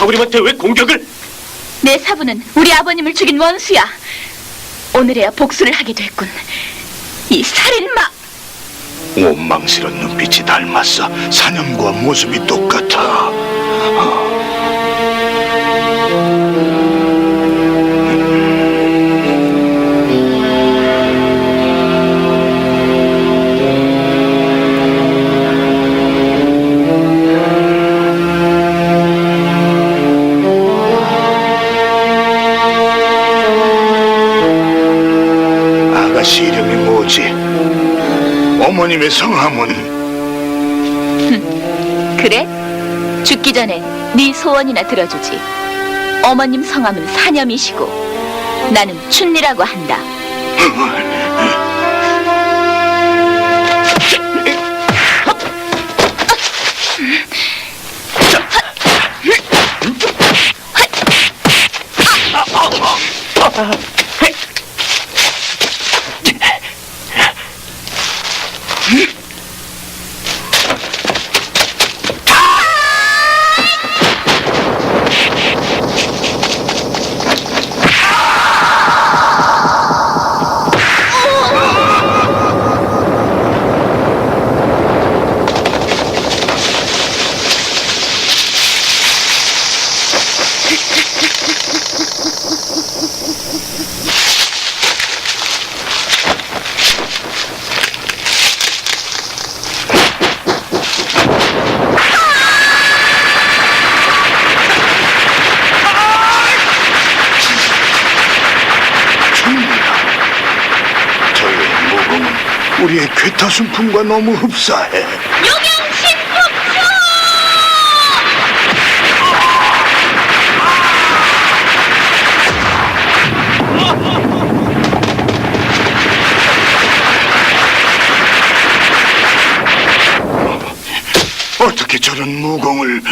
사부님한테 왜 공격을? 내 사부는 우리 아버님을 죽인 원수야. 오늘에야 복수를 하게 됐군. 이 살인마! 원망스런 눈빛이 닮았어. 사념과 모습이 똑같아. 아가씨 이름이 뭐지? 어머님의 성함은 그래? 죽기 전에 네 소원이나 들어주지. 어머님 성함은 사념이시고 나는 춘리라고 한다. 저의 무공은 우리의 괴타순풍과 너무 흡사해. 복수! 어떻게 저런 무공을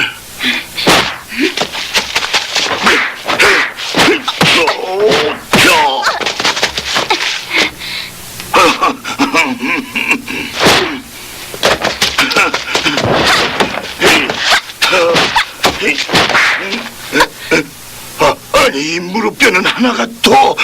아, 아니 이 무릎뼈는 하나가 더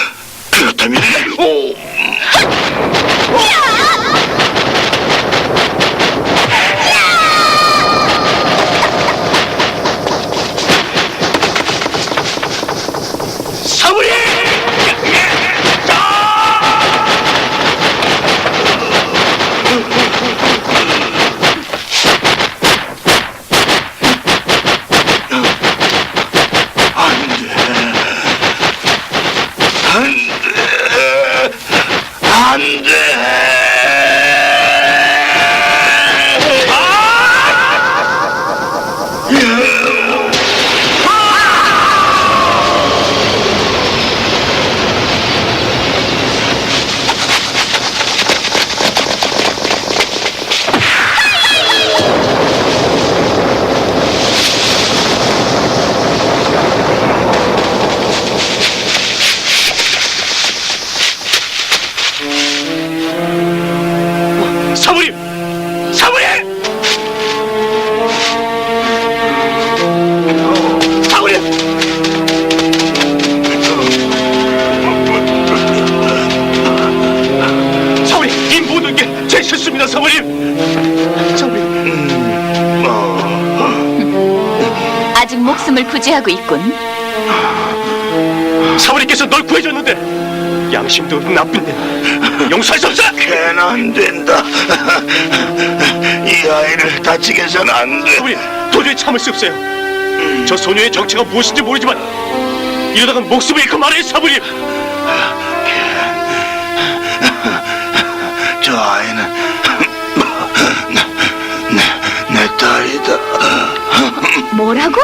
부지하고 있군. 사부님께서 널 구해줬는데 양심도 없는 나쁜 년 용서할 수 없어! 걘안 된다. 이 아이를 다치게 해서는 안 돼. 사부님, 도저히 참을 수 없어요. 저 소녀의 정체가 무엇인지 모르지만 이러다간 목숨을 잃고 말아요, 사부님! 저 아이는 내, 내 딸이다. 뭐라고?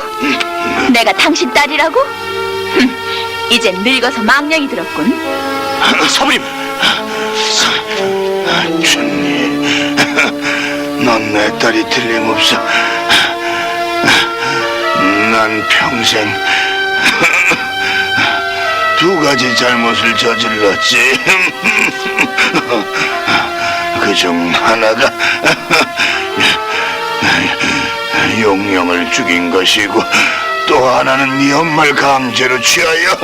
내가 당신 딸이라고? 흠, 이젠 늙어서 망령이 들었군. 사부님, 춘리, 넌내 딸이 틀림없어. 난 평생 두 가지 잘못을 저질렀지. 그 중 하나가 용령을 죽인 것이고 또또 하나는 네 엄마를 강제로 취하여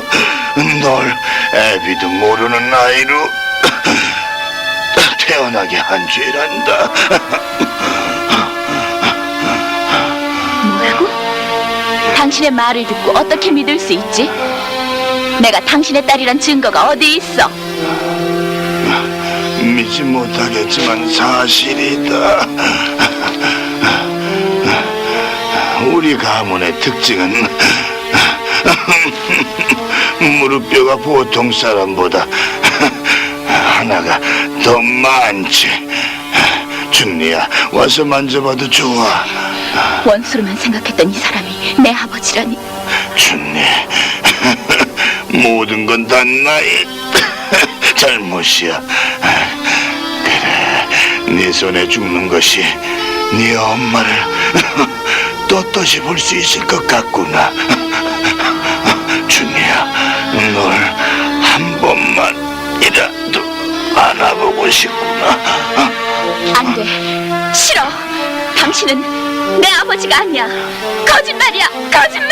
널 애비도 모르는 나이로 태어나게 한 죄란다. 뭐라고? 당신의 말을 듣고 어떻게 믿을 수 있지? 내가 당신의 딸이란 증거가 어디 있어? 믿지 못하겠지만 사실이다. 우리 가문의 특징은 무릎뼈가 보통 사람보다 하나가 더 많지. 준리야, 와서 만져봐도 좋아. 원수로만 생각했던 이 사람이 내 아버지라니. 준리, 모든 건 다 나의 잘못이야. 그래, 네 손에 죽는 것이 네 엄마를 떳떳이 볼수 있을 것 같구나. 준이야, 널 한 번만이라도 안아보고 싶구나. 안 돼. 싫어. 당신은 내 아버지가 아니야. 거짓말이야. 거짓말.